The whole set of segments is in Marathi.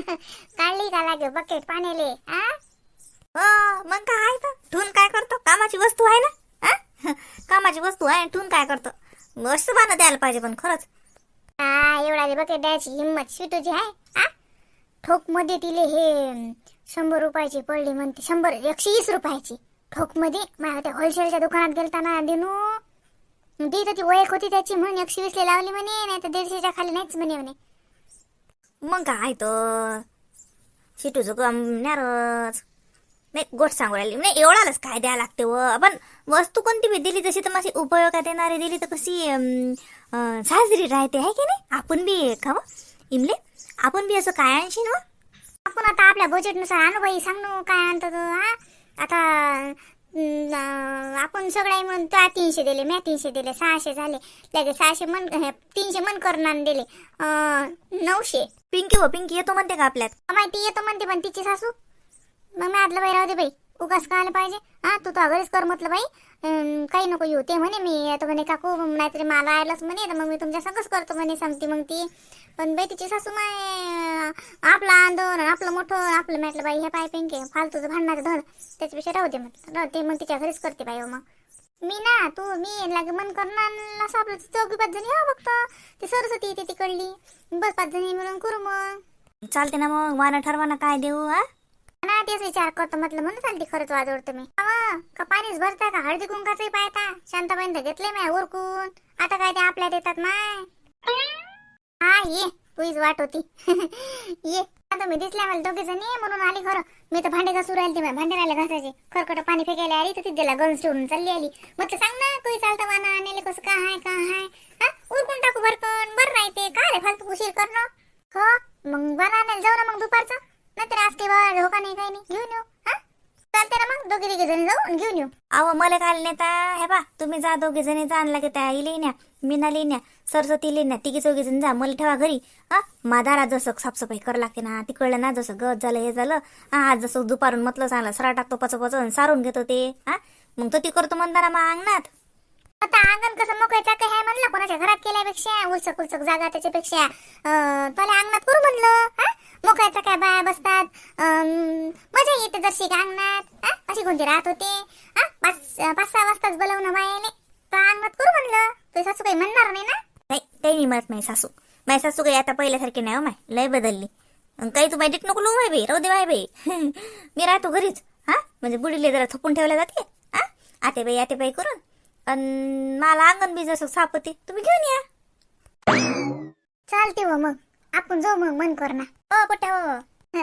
काढली का लागे बकेट पाण्याले आ? हो मग काय तर? ठून काय करतो? कामाची वस्तू आहे ना? हा? कामाची वस्तू आहे ठून काय करतो? वस्तू बांधून द्यायला पाहिजे पण खरंच. आ एवढा बकेट द्यायची हिंमत शिटूची आहे आ? ठोकमध्ये तिले हे शंभर रुपयाची पडली म्हणते. शंभर एकशे वीस रुपयाची. ठोकमध्ये? माझ्या त्या होलसेलच्या दुकानात गेलताना दिनू. ती तर ती ओळख होती त्याची म्हणून एकशे वीसला लावली म्हणे नाही तर दीडशेच्या खाली नाहीच म्हणे म्हणे. मग काय तर? शिटूचं काम न्यारच नाही गोष्ट सांगू राहिली. नाही एवढाच काय द्यावं लागते व? आपण वस्तू कोणती बी दिली तशी तर माझी उपयोगात येणारी दिली तर कशी साजरी राहते आहे की नाही? आपण बी का इमले? आपण बी असं काय आणशील ना आपण आता आपल्या बजेटनुसार आणू बाई सांग ना काय आणतो हा? आता आपण सगळ्या म्हणून त्या तीनशे दिले म्या तीनशे दिले सहाशे झाले. लगेच सहाशे मन हे, तीनशे मन करून दिले. नऊशे. पिंकी व पिंकी येतो म्हणते का आपल्यात? माहिती येतो म्हणते पण तिची सासू? मग मी आदलं बाई राहू दे बाई. उगाच का आलं पाहिजे. हा तू तर घरीच कर म्हटलं बाई. काही नको येऊ ते म्हणे मी. आता म्हणे काकू नाहीतरी मला आयलाच म्हणे तर मग मी तुमच्या संगच करतो म्हणे सांगते मग ती. पण बाई तिची सासू माय आपलं आंदोलन आपलं मोठं आपलं म्हटलं बाई हे पाय पेंके फालतूचं भांडणारं धन त्याच्यापेक्षा राहू दे म्हटलं. राहू ते मग तिच्या घरीच करते बाई हो मग. मी ना तू मी लागे मन करणार असं आपलं चौघी पाच जणी हो फक्त. ती सरस्वती येते तिकडली. बस पाच जणी मिळून करू मग. चालते ना मग वाना ठरवा ना काय देऊ हा? ना तेच विचार करतो म्हटलं म्हणून चालते खरंच वाजवडतो मी का पाणीच भरता का हळदी कुंकाचंही पाहता? शांताबाईन तर मी माय उरकून. आता काय ते आपल्या देतात माय? हा ये तुझीच वाट होती. ये आता मी दिसल्या मला दोघे जणी म्हणून आली खरं मी तर भांडे घासू राहिली माय भांडे राहिले घासायचे. खरकट पाणी फेकायला आली तर तिथे गन्स ठेवून चालली आली. म्हटलं सांग ना कोणी चालतं वाना आणले कसं का हाय का हाय? हा उरकून टाकू भरकन बरं राहते. काय रे फालतू उशीर करणं? हो मग वाना आणायला जाऊ ना मग दुपारचं. नाहीतर आज काही बाबा धोका नाही काही नाही घेऊन येऊ हा? चालते ना मग दोघे तिघे जण जाऊ आणि घेऊन येऊ. अहो मला काय नेता हे बा तुम्ही जा दोघे जणी जा आणला की त्या इले न्या मीना न्या सरस्वती न्या तिघी चौघी जण जा मला ठेवा घरी हा? मादारा जसं साफसफाई करावं लागते ना तिकडलं ना जसं गत झालं हे झालं हा आज जसं दुपारून म्हटलं चांगलं सरा टाकतो पच पच आणि सारून घेतो ते हा? मग तो ती करतो म्हणता ना मग अंगणात. आता अंगण कसं मोकळं चाक आहे म्हणलं कोणाच्या घरात केल्यापेक्षा उलचक उलचक जागा त्याच्यापेक्षा अं, त्याला अंगणात करू म्हणलं हा? मोकळ्याचा काय बाया बसतात मजा येते जरशी का अंगणात अशी कोणती राहत होते पाच पाच सहा वाजताच बोलवणं बायाने तर अंगणात करू म्हणलं तुझी सासू काही म्हणणार नाही ना? नाही काही नाही म्हणत माझी सासू. माझी सासू काही आता पहिल्यासारखी नाही हो माय लय बदलली. काही तू माहितीत नको लू माय बाई राहू दे माय बाई. मी राहतो घरीच हा? म्हणजे बुडीले जरा थपून ठेवल्या जाते हा? आते बाई आते बाई करून. अन मला अंगण बी जसं सापते तुम्ही घेऊन या. चालते हो मग. आपण जाऊ मग मन कर ना ओ पोट्या हो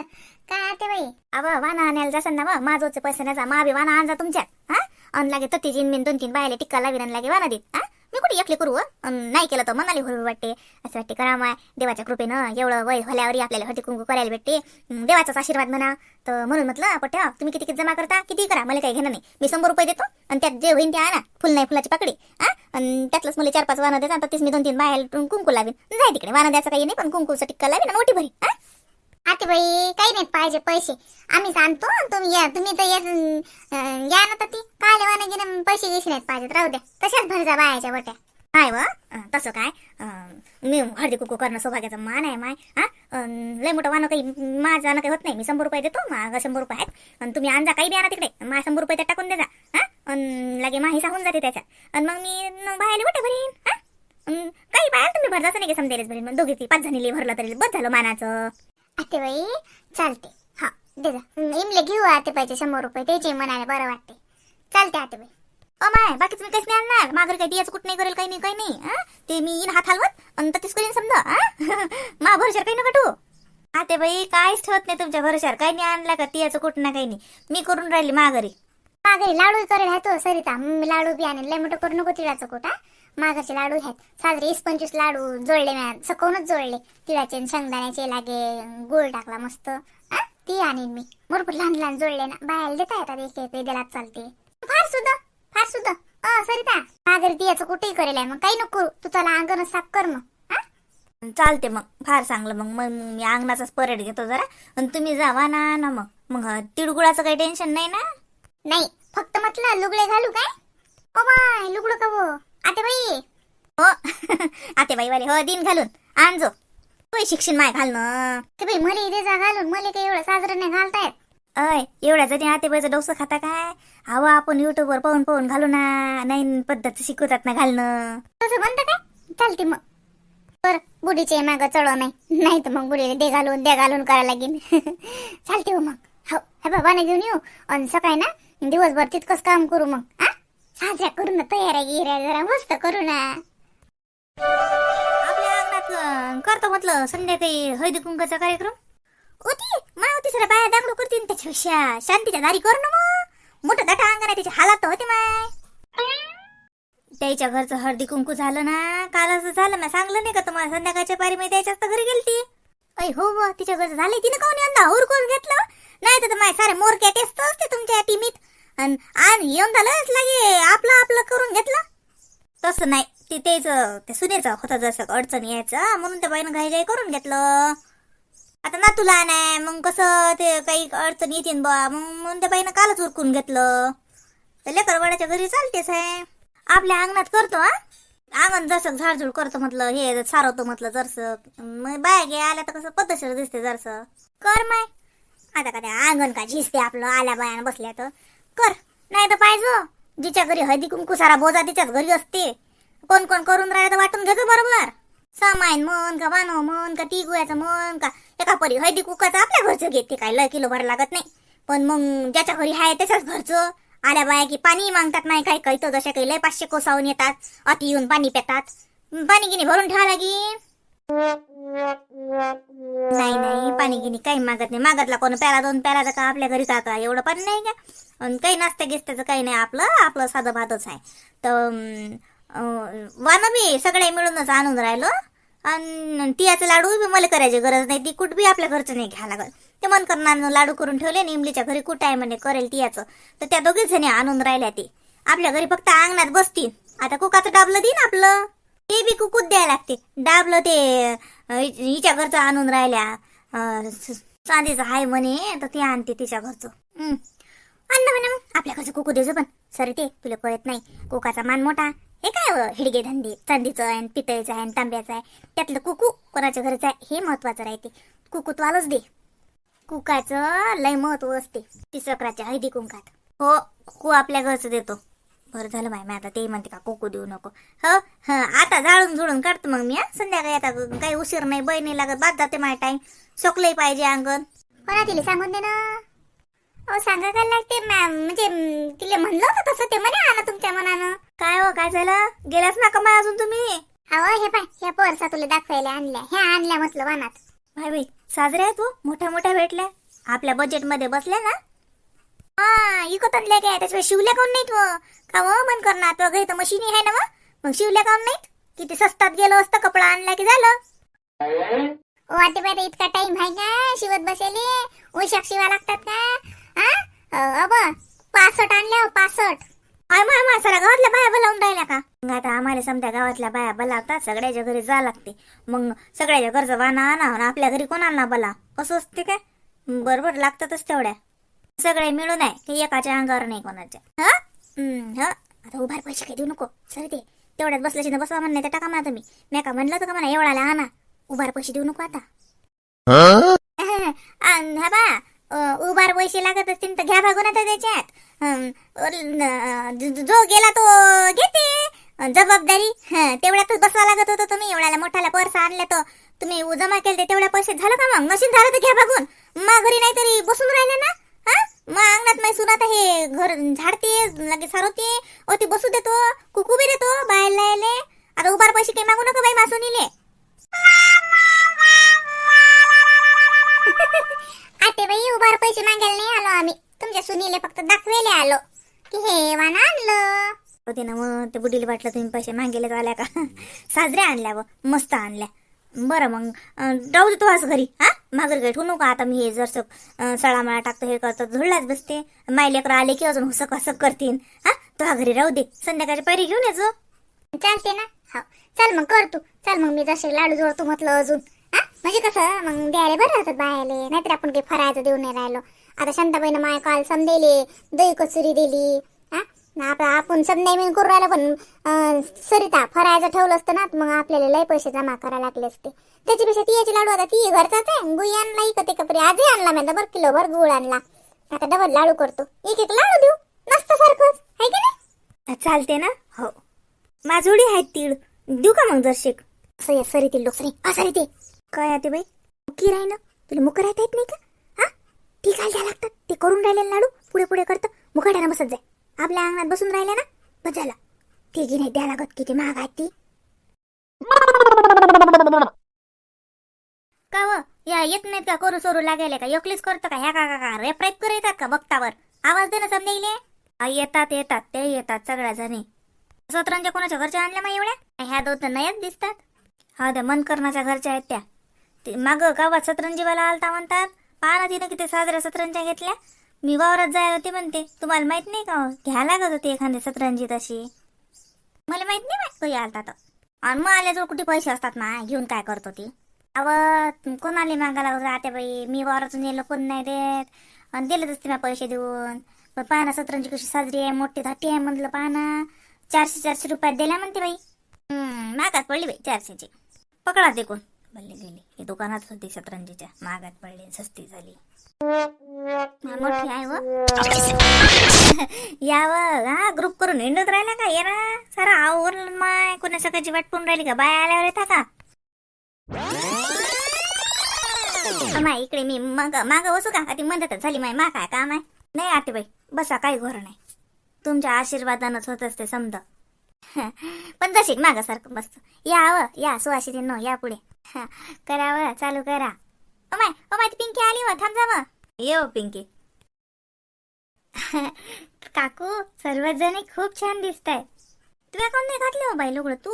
काय आते बाई? अव वाना आणायला जासान ना मग माझोचे पैसे नाही जा मा बी वाना आणजा तुमच्यात. हा? अन लागे तर तिची मिन दोन तीन बायले टिक्का लावीन लागे वाना देत. हा? मी कुठे एकले करू नाही केलं तर मनाली हुरवी वाटते. असं वाटते करा माय देवाच्या कृपेनं एवढं वय होल्यावर आपल्याला हळदी कुंकू करायला भेटते. देवाचाच आशीर्वाद म्हणा. तर म्हणून म्हटलं पट्या तुम्ही किती किती जमा करता? किती करा? मला काही घेणं नाही. मी शंभर रुपये देतो आणि त्यात जे होईन ते आणा. फुल नाही फुलाची पकडी हा? आणि त्यातलंच मला चार पाच वाहनं देतात तीच मी दोन तीन बाहेर कुंकू लावीन. जाय तिकडे वाना द्यायचं काही नाही पण कुंकूचा टिक्का लावीन मोठी भरी हा? आते बाई काही नाही पाहिजे पैसे. आम्ही सांगतो तुम्ही या तुम्ही तर या या ना तर ती काय लेवा गेले पैसे घेशी नाहीत पाहिजेत राहू द्या. तशाच भरजा बायाच्या बट्या काय व तसं काय? मी हळदी कुकू करणं सौभाग्याचं मान आहे माय हा? लय मोठं वानं काही माझं काही होत नाही. मी शंभर रुपये देतो माझं शंभर रुपये आहेत. आणि तुम्ही आणजा काही बी आणा तिकडे. माझ्या शंभर रुपये त्यात टाकून देजा हा? लगे माही होऊन जाते त्याच्यात आणि मग मी बाहेर बायाला भरीन हा? काही बाहेर तुम्ही भरजाचं नाही का समजेलच भरीन? मग दोघी ती पाच जणी भरलं तरी बस झालं मानाचं. आते बाई. चालते. हा दे इमले घेऊ आते पाहिजे शंभर रुपये. त्याचे म्हणाले बरं वाटते. चालते आते बाई. अ माय बाकी तुम्ही काहीच नाही. आणणार माघारी काही दियाचं कुठ नाही करेल काही नाही काही नाही ते मी येईन हात हलवत आणि ततीच करीन समजा मा भरशार काही नका ठेवू. आते बाई काहीच ठेवत नाही तुमच्या भरशार काही नाही आणला का तियाचं कुठं ना काही नाही. मी करून राहिली माघारी. माघारी लाडू करेल आहे तो सरिता. मी लाडू बी आणेल लय मोठं करू नको तिळाचं कोटा माघारचे लाडू आहेत. साजरे वीस पंचवीस लाडू जोडले म्या सकवूनच जोडले. तिळाचे शेंगदाण्याचे लागे गोळ टाकला मस्त. आ, ती आणीन मी. भरपूर लहान लहान जोडले ना. बाहेर देता येतात एक एक दिलात चालते. फार सुद्धा फार सुद्धा. अ सरिता माघारी तियाचं कुठेही करेल मग. काही नको. करू तू त्याला अंगण साफ कर मग? चालते मग. फार चांगलं. मग मग मी अंगणाचाच परेड घेतो जरा. आणि तुम्ही जावा ना ना मग. मग तिळगुळाचं काही टेन्शन नाही ना? नाही. फक्त म्हटलं लुगडे घालू काय? ओ बाय लुगडं का वो बाई. हो. आते बाई वाले हो दिन घालून. आणजो होय शिक्षण माय घालणं. ते बाई मले इथे जा घालून. मले काही एवढं साजरं नाही घालतायत. अय एवढ्या जणी आते बाईचं डोसं खाता काय? हवं आपण युट्यूबवर पाहून पाहून घालू ना. नवीन पद्धत शिकवतात ना घालणं. तसं म्हणतं काय चालते मग. बर बुडीचे माग चढव नाही. नाही तर मग बुडीला दे घालून दे घालून करायला लागेल चालते हो मग. हो हे बाबाने घेऊन येऊ. आणि सकाळी ना दिवसभर तितकंच काम करू मग हा साजरा करू ना तयाऱ्या गिऱ्या जरा मस्त करू ना. आपल्या अंगणात करतो म्हटलं संध्याकाळी हळदी कुंकाचा कार्यक्रम. होती? मा होती सर बाया दाखलो करते त्याच्यापेक्षा. शांतीच्या दारी कर ना मग. मोठं दाटा अंगण आहे त्याच्या हालात होते माय. त्याच्या घरचं हळदी कुंकू झालं ना कालच झालं. ना सांगलं नाही का तुम्हाला संध्याकाळच्या पारी मी त्याच्याच घरी गेलती. अय हो व तिच्या घरचं झालंय तिने काऊन यंदा हुरकून घेतलं? नाही तर माय सारे मोरक्या टेस्ट असते तुमच्या टीमीत. आणि येऊन झालंच लागे आपलं आपलं करून घेतलं. तसं नाही ते तेच ते सुनेचं होता जसं अडचण यायचं म्हणून त्या बाईनं घाई घाई करून घेतलं. आता ना तुला नाही मग कसं ते काही अडचण येते बा मग म्हणून त्या बाईनं कालच उरकून घेतलं. तर लेकरवाड्याच्या घरी चालतेच आहे. आपल्या अंगणात करतो हा. अंगण जसं झाडझूड करतो म्हटलं हे सारवतो म्हटलं जरसं. मग बाया गे आल्या तर कसं पद्धतशीर दिसते जरसं. कर माय. आता का अंगण का झिजते आपलं आल्या बायानं बसल्या तर. कर नाही तर पाहिजे. जिच्या घरी हळदी कुंकू सारा बोजा तिच्याच घरी असते कोण कोण करून राहिलं तर वाटून घेतो बरोबर. सामाईन म्हण का वानो म्हण का तिगुयाचं म्हण का एका परी हळदी कुकाचं आपल्या घरचं घेते काय लय किलो भर लागत नाही. पण मग ज्याच्या घरी आहे त्याच्याच घरचं. आल्या बाया की पाणी मागतात नाही काय काही तर जसे काही लय पाचशे कोसावून येतात अति येऊन पाणी पेतात. पाणी गिनी भरून ठेवा लागेल नाही नाही पाणी गिनी काही मागत नाही. मागतला कोण? प्याला दोन प्याला का आपल्या घरी काका का एवढं पण नाही का? आणि काही नाश्ता गिस्त्याचं काही नाही आपलं आपलं साधं भातच आहे. तर वान बी सगळे मिळूनच आणून राहिलो. आणि तियाचं लाडू बी मला करायची गरज नाही. ती कुठ बी आपल्या घरचं नाही घ्या लागत. ते मन करणार लाडू करून ठेवले निमलीच्या घरी कुठं आहे म्हणे करेल तियाचं तर त्या दोघीच जणी आणून राहिल्या ते. आपल्या घरी फक्त अंगणात बसतील. आता कुकाचं डाबलं देईन आपलं. ते बी कुकूच द्यायला लागते. दाबलं ते हिच्या घरचं आणून राहिल्या. अं, चांदीचं हाय म्हणे तर ते आणते तिच्या घरचं. आणलं म्हणा मग आपल्या घरचं कुकू द्यायचं पण. सर ते तुला कळत नाही. कोकाचा मान मोठा. हे काय हिडगे धंदे चांदीचं आहे पितळीचं आहे तांब्याचं आहे. त्यातलं कुकू कोणाच्या घरचं आहे हे महत्वाचं राहते. कुकूतवालच दे. कुकाचं लय महत्त्व असते तिसकराच्या हळदी कुंकात. हो कुकू आपल्या घरचं देतो. बरं झालं माय मी आता ते म्हणते का कुकू देऊ नको. हो ह आता जाळून जुळून काढतो मग मी हा? संध्याकाळी आता काही उशीर नाही बैल नाही लागत बाद जाते माझ्या टाइम सोकलंही पाहिजे अंगण. कोणा तिला सांगून दे ना. अहो सांगा काय लागते मॅम म्हणजे तिला म्हणलं होतं तसं ते म्हणे आणा तुमच्या मनानं. काय हो काय झालं? गेलाच ना कमाय अजून तुम्ही? अहो हे पाय ह्या पोरसा तुला दाखवायला आणल्या ह्या आणल्या म्हटलं वानात. भाई बाई साजऱ्या आहेत हो मोठ्या मोठ्या भेटल्या. आपल्या बजेटमध्ये बसल्या ना. हा इकत आणल्या काय? त्याच्यावर शिवल्या काऊन नाहीत व? का व मन करणार? तो घरी तर मशीनी आहे ना मग मग शिवल्या काऊन नाहीत? किती स्वस्तात गेलो असतं कपडा आणला की झालं? वाटे पाय इतका टाइम आहे का? शिवत बसेले? उशाक शिवा लागतात का? हा? अब पासट आणल्या पासट पासष्ट. सारा गावातल्या बाया बोलावून राहिल्या का? मग आता आम्हाला समजा गावातल्या बाया बोलावतात सगळ्याच्या घरी जा लागते. मग सगळ्याच्या घरचं वाना आणा आपल्या घरी कोणाला बोला कसं असते काय? बरोबर लागतातच तेवढ्या. सगळे मिळून आहे. की एकाच्या अंगावर नाही कोणाच्या. हा? हं, हा. आता उभार पैसे काही देऊ नको. सर ते. तेवढ्यात बसल्याशी ना बसवा म्हणणे तर टाका म्हणा तुम्ही. मी का म्हणलं होतं का म्हणा एवढाला आणा उभार पैसे देऊ नको आता. हा? बा. उभार पैसे लागत असतील तर घ्या भागून आता त्याच्यात. जो गेला तो घेते. जबाबदारी. हं, तेवढ्यातच बसवा लागत होतं तुम्ही. एवढ्याला मोठ्याला पर्स आणल्या तर तुम्ही जमा केले तेवढ्या पैसे. झालं का मग? नशीन झालं तर घ्या भागून मा घरी नाही तरी बसून राहिले ना? हा नाही सुनात हे घर झाडते लगे सारवते ओ ती बसू देतो कुकू बी देतो बाहेर यायले. आता उभार पैसे काही मागू नका बाई मासुनीले. आते बाई उभार पैसे मागायला नाही आलो आम्ही. तुमच्या सुनीले फक्त दाखवेले आलो. की हे वाना आणलं. होते ना मग ते बुडीला वाटलं तुम्ही पैसे मागेले आल्या का? साजऱ्या आणल्या व मस्त आणल्या. बरं मग जाऊ राहू दे तू आज घरी हा? माघर घरी होऊ नको आता मी हे जर सळामळा टाकतो हे करतो झुडलाच बसते. माय लेकर आले की अजून हुसक हसक करतीन. हा तो घरी राहू दे. संध्याकाळची पायरी घेऊन यायचो चालते ना. हो. चल मग कर तू. चल मग मी जसे लाडू जोडतो म्हटलं अजून. हा? म्हणजे कसं? मग द्यायला बरं राहतात बायाले. नाहीतर आपण काही फरायचं देऊन नाही राहिलो. आता शांताबाईनं माय काल समजेले दही कचुरी दिली आपण सब नेहमी करू राहिलं पण सरिता फरायचं ठेवलं असतं ना मग आपल्याला लय पैसे जमा करायला लागले असते. त्याच्यापेक्षा तियाचे लाडू आता ती घरचाच आहे. गुई आणला इकत कपडे आजही आणला मी बरं किलो भर गुळ आणला. आता डबल लाडू करतो. एक एक लाडू देऊ. मस्त सारखंच. आहे की नाही? चालते ना? हो. माझोडी आहेत तीळ. देऊ का मग जरशेक असं या सरीतील लोक सरी. असं ते काय आहे ते बाई? मुकी राही ना तुला मुक राहता येत नाही का? हा? ठीक आहे लागतात. ते करून राहिले लाडू. पुढे पुढे करतं. मुकाट्यानं बसत जाय. आपल्या अंगणात बसून राहिल्या ना? बस तिघी नाही द्या लागत किती महाग आहे ती. का व? या येत नाहीत का करू सोरू लागायला का? एकलीच करतं का? ह्या का का का? रेप कर येतात का बघतावर? आवाज दे ना समजेले येतात येतात ते येतात सगळ्या जणी. सतरंजा कोणाच्या घरच्या आणल्या मग एवढ्या? ह्या दोन तर नाहीच दिसतात. हा त्या मनकरणाच्या घरच्या आहेत त्या. माग गावात सतरंजीवाला आलता म्हणतात. पहा तिने तिनं किती साजऱ्या सतरंज्या घेतल्या. मी वावरात जायला होते म्हणते. तुम्हाला माहीत नाही का हो? घ्या लागत होते एखादी सतरंजी तशी मला माहीत नाही माहीत कधी आलता तर. आणि मग आल्याजवळ कुठे पैसे असतात ना घेऊन काय करतो ती? अव कोणाला मागायला राहते बाई? मी वावरातून येलो कोण नाही देत. आणि दिलेच असते ना पैसे देऊन. पण पाहा सतरंजी कशी साजरी आहे मोठी धाटी आहे म्हटलं पाहा चारशे चारशे रुपयात दिल्या म्हणते बाई. हम्म, महागात पडली बाई चारशेची. पकडा ते कोण बोलले गेली. हे दुकानात होती सतरंजीच्या. महागात पडली सस्ती झाली. मोठी आहे व. याव हा ग्रुप करून हिंडत राहिला का? ये ना सारा आवरलं माय कोणा सकाळची वाट पाहून राहिली का? बाय आल्यावर येता का? माय इकडे मी मग माग बसू का? ती मदतच झाली माय मा काय काम आहे? नाही आते बाई बसा काही घोर नाही. तुमच्या आशीर्वादानच होत असते समजा पण जशी मागासारखं बसतो. या या सुवाशी नो या पुढे. हा, करा. व चालू करा अमाय अमाय ती पिंकी आली व थांब जा ये पिंकी. काकू सर्वजण खूप छान दिसत आहे तुला कोण नाही घातले हो बाई लुगडं? तू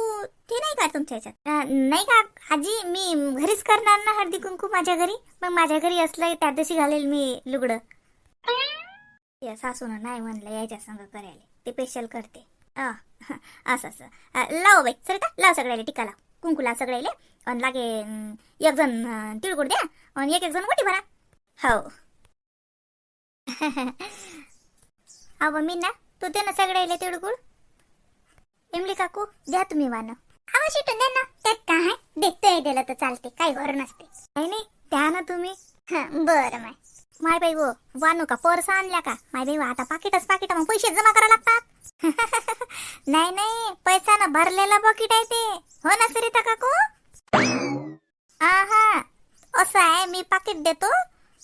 ते नाही का तुमच्या ह्याच्यात नाही का? आजी मी घरीच करणार ना हळदी कुंकू माझ्या घरी? मग माझ्या घरी असलं त्या दिवशी घालेल मी लुगडं. या सासून नाही म्हणलं यायच्या संग करायला. ते स्पेशल करते. असं असं. लाव बाई सर का? लाव सगळ्याला टिका लाव. कुंकू सगळ्याला. आणि लागे एक जण तिळगुड द्या. आणि एक एक जण गोटी भरा. हो. अव मी ना तू दे ना सगळ्याला तिळगुळ. इमली काकू द्या तुम्ही वान. आवा शिटून दे ना. त्यात काय आहे? देखते दिलं तर चालते. काही घर नसते. नाही नाही द्या ना तुम्ही. बरं माय. माय बाई वो वानू का पर्स आणल्या का? माय बाई आता पाकिटच पाकिट मग पैसे जमा करा लागतात. नाही नाही पैसा ना भरलेला पाकिट आहे ते. हो ना सरिता काकू? हा असं आहे मी पाकिट देतो.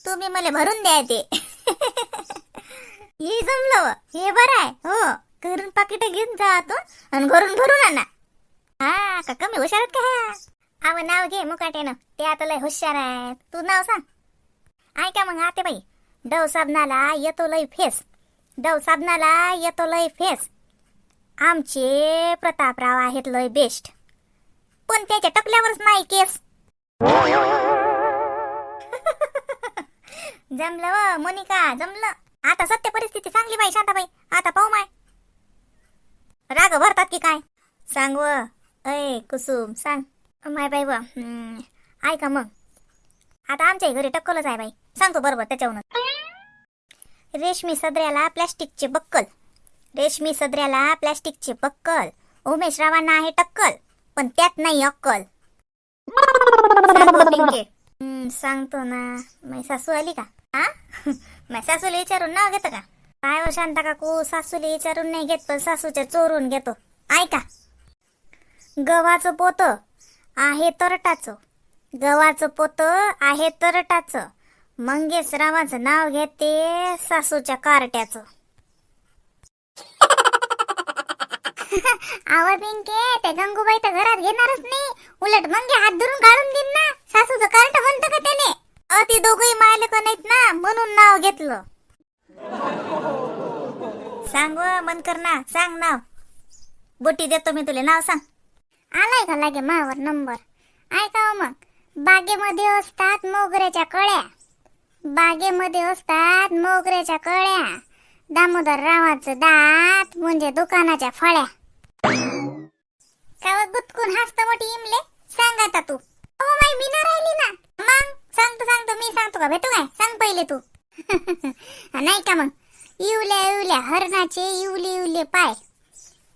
तुम्ही मला भरून द्या ते. हे जमलं हे बरं आहे. हो. घरून पाकिट घेऊन जातो आणि घरून भरून आणा. हा का कमी हुशार का आव नाव घे मुकाटेनं. ते आता लय हुशार आहे तू नाव सांग. ऐका मग आते बाई डव साबणाला येतो लय फेस. डव साबणाला येतो लय फेस. आमचे प्रतापराव आहेत लय बेस्ट. पण त्याच्या टकल्यावरच नाही केस. जमलं व मोनिका जमलं. आता सत्य परिस्थिती चांगली बाई शांताबाई. आता पाहू माय. राग भरतात की काय? सांग व. अय कुसुम सांग. माय बाई व ऐका मग. आता आमच्या घरी टक्कलच आहे बाई. सांगतो बरोबर त्याच्यावरून. रेशमी सदऱ्याला प्लॅस्टिकचे बक्कल. रेशमी सदऱ्याला प्लॅस्टिकचे बक्कल. उमेश रावांना आहे टक्कल पण त्यात नाही अक्कल. सांगतो ना. मै सासू आली का? हा? माझ्या सासूला विचारून नाव घेतं का? काय हो शांता काकू? सासूला विचारून नाही घेत पण सासूच्या चोरून घेतो. ऐका. गव्हाचं पोत आहे तरटाचं. गव्हाचं पोत आहे तरटाचं. मंगेशरावांचं नाव घेते सासूच्या कारट्याचं. आवा पिंके ते गंगूबाई तर घरात घेणारच नाही. उलट मंगे हात धरून काढून देईन ना. सासूचं कार्ट म्हणतं का त्याने? अति दोघही मालक नाहीत ना म्हणून नाव घेतलं. सांग मन कर ना सांग नाव. बोटी देतो मी तुला नाव सांग. आलाय का लागे मावर नंबर? ऐका हो मग. बागेमध्ये असतात मोगऱ्याच्या कळ्या. बागेमध्ये असतात मोगऱ्याच्या कळ्या. दामोदर रावाचं दात म्हणजे दुकानाच्या फळ्या. का गुतकून हसत मोठी इमले. सांग आता तू. हो माय मी ना राहिली ना. मग? सांगतो सांगतो मी सांगतो का? भेटू काय? सांग पहिले तू. नाही का मग? इवल्या इवल्या हरणाचे इवले इवले पाय.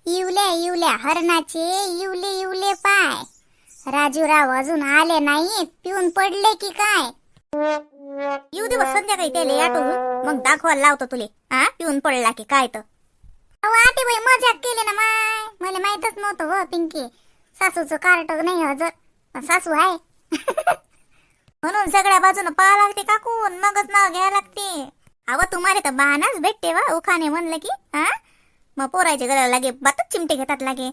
इवल्या इवल्या हरणाचे इवले इवले पाय. राजूराव अजून आले नाहीत. पिऊन पडले की काय? येऊ दे संध्याकाळी त्याला आठवून मग दाखवायला लावतो तुले. हा पिऊन पडला की काय तर. अहो आते बाई मजाक केली ना माय. मला माहितच नव्हतं हो पिंकी. सासूचं कार्ट नाही हजर पण सासू आहे. म्हणून सगळ्या बाजूनं पाहा लागते काकून मगच नाव घ्यायला लागते. अहो तुम्हाला तर बहानाच भेटते वा उखाणे म्हणलं की हा? मग पोरायचे गळ्याला लागे बातच चिमटे घेतात लागे.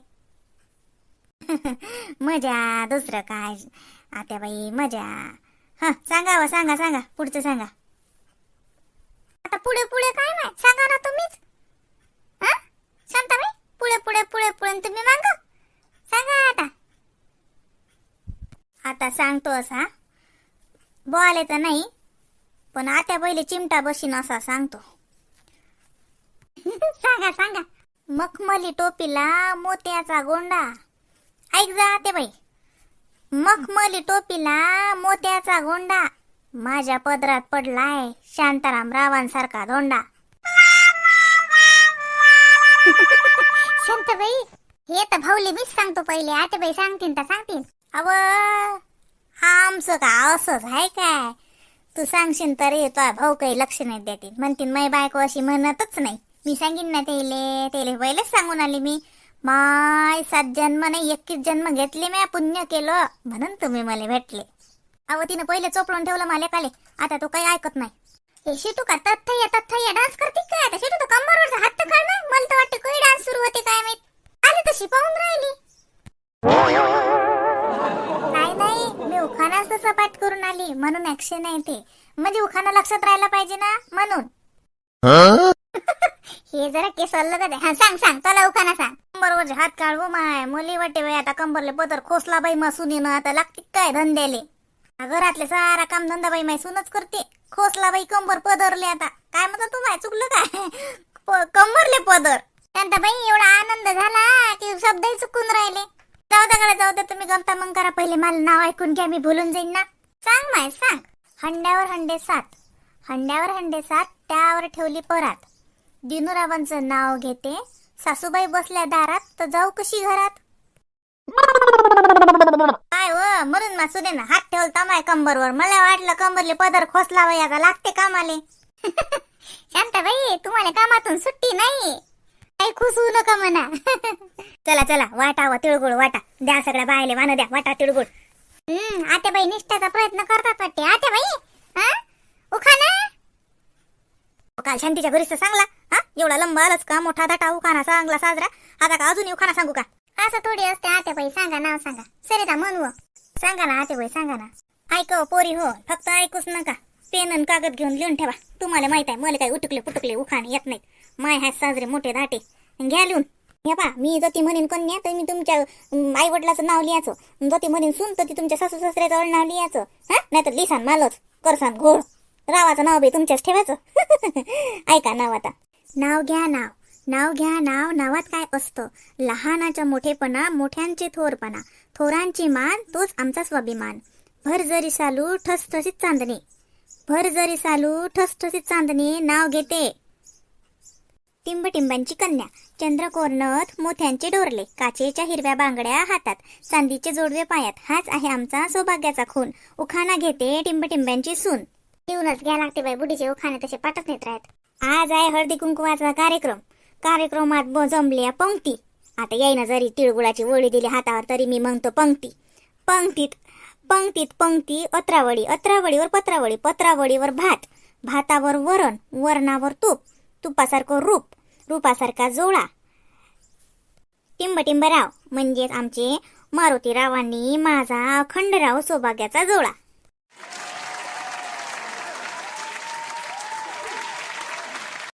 मजा दुसरं काय? आता बाई मजा. हा सांगा वा सांगा सांगा पुढचं सांगा. आता पुढे पुढे काय नाही सांगा ना तुम्हीच. शांताबाई पुढे पुढे पुढे पुढे. तुम्ही मांग. सांगा आता. आता सांगतो असा. बोले तर नाही पण आता पहिले चिमटा बशीन असा सांगतो. सांगा सांगा. मखमली टोपीला मोत्याचा गोंडा. ऐक जा ते बाई. मखमली टोपीला मोत्याचा गोंडा. माझ्या पदरात पडलाय शांताराम रावांसारखा धोंडा. शांताबाई हे तर भाऊले मीच सांगतो पहिले. आतेबाई सांगतील तर सांगतील अव आमचं का असंच आहे काय? तू सांगशील तर तो भाऊ काही लक्ष नाही देतील म्हणतीन मै बायको अशी म्हणतच नाही. मी सांगीन ना तेले तेले पहिलेच सांगून आली मी. माय सात जन्म नाही एकवीस जन्म घेतले मी पुण्य केलं. म्हणून तुम्ही मला भेटले. अव तिनं पहिले चोपळून ठेवलं मला काले आता तो काही ऐकत नाही. हे तू का तथ्य तथ्य डान्स करते काय आता? शिटू तर कंबरवरचा हात तर काढ ना. मला तर वाटतं काही डान्स सुरू होते काय माहीत. आली तशी पाहून राहिली. नाही नाही मी उखाणाच तसं पाठ करून आली. म्हणून ऍक्शन आहे ते. म्हणजे उखाणा लक्षात राहायला पाहिजे ना म्हणून. हे जरा केस अल्लग आहे. हा सांग सांग. तुला उखाना सांग. कंबरवर हात काढू हो माय. मुली वाटे बाई आता कंबरले पदर खोसला बाई मसून येणं आता लागते काय धंद्याले? घरातले सारा काम धंदा बाई माय सुनच करते. खोसला बाई कंबर पदरले आता. काय म्हणतो तू माय चुकलं काय? प- कंबरले पदर. त्यांचा बाई एवढा आनंद झाला की शब्दही चुकून राहिले. जाऊ दे जाऊ दे तुम्ही गमता मग करा पहिले. मला नाव ऐकून घ्या मी भुलून जाईन ना. सांग माय सांग. हंड्यावर हंडे सात. हंड्यावर हंडे सात त्यावर ठेवली परात. दिनूरावांचं नाव घेते. सासूबाई बसल्या दारात तर जाऊ कशी घरात? काय हो? व म्हणून मा सुनेनं हात ठेवलता माय कंबरवर. मला वाटलं कंबरले पदर खोसला वया का लागते कामाले. शांताबाई तुम्हाला कामातून सुट्टी नाही. काही खुश होऊ नका म्हणा. चला चला वाटा व तिळगुळ वाटा. द्या सगळ्या बायले वान द्या वाटा तिळगुळ. हम्म आत्याबाई निष्ठाचा प्रयत्न करतात वाटते. आत्याबाई हा? उखाना काल शांतीच्या घरीच सांगला. हा एवढा लंबा आलाच का? मोठा दाटा उखाना चांगला साजरा. आता का अजून उखाना सांगू का? असं थोडी असते आत्याबाई सांगा नाव सांगा. सरिता म्हणू सांगा ना आते बाई सांगा ना. ऐक हो, पोरी हो फक्त ऐकूच नका. पेन आणि कागद घेऊन लिहून ठेवा. तुम्हाला माहीत आहे मला काही उटुकले पुटकले उखाण येत नाहीत. माय हात साजरे मोठे दाटे. घ्या लिहून. हे पा मी जती म्हणेन कन्या तर मी तुमच्या आई वडिलाचं नाव लिहायचं. जती म्हणेन सुन तर ती तुमच्या सासू सासऱ्याचं नाव लिहायचं. हा? नाहीतर लिसान मालच करसान घोळ. रावाचं नाव बी तुमच्याच ठेवायचं. ऐका नाव आता. नाव घ्या नाव. नाव घ्या नाव नावात काय असतं? लहानाचा मोठेपणा मोठ्यांचे थोरपणा. थोरांची मान तोच आमचा स्वाभिमान. भर जरी सालू ठसठसीत चांदणे. भर जरी सालू ठसठसीत चांदणे नाव घेते. टिंबटिंबांची कन्या. चंद्रकोर नथ मोत्यांचे डोरले. काचेच्या हिरव्या बांगड्या हातात. चांदीचे जोडवे पायात. हाच आहे आमचा सौभाग्याचा खून. उखाणा घेते टिंबटिंब्यांची सून. लिहूनच घ्या लागते बाई बुढीचे उखाणे तसे पाठच नेत राहत. आज आहे हळदी कुंकुवाचा कार्यक्रम. कार्यक्रमात ब- जमल्या पंक्ती. आता येईना जरी तिळगुळाची वळी दिली हातावर तरी मी म्हणतो पंक्ती. पंक्तीत पंक्तीत पंक्ती अत्रावळी अत्रावळीवर पत्रावळी पत्रावळीवर भात. भातावर वरण वरणावर तूप. तुपासारखं रूप रूपासारखा जोळा. टिंबटिंबराव म्हणजेच आमचे मारुतीरावांनी माझा अखंडराव सौभाग्याचा जोळा.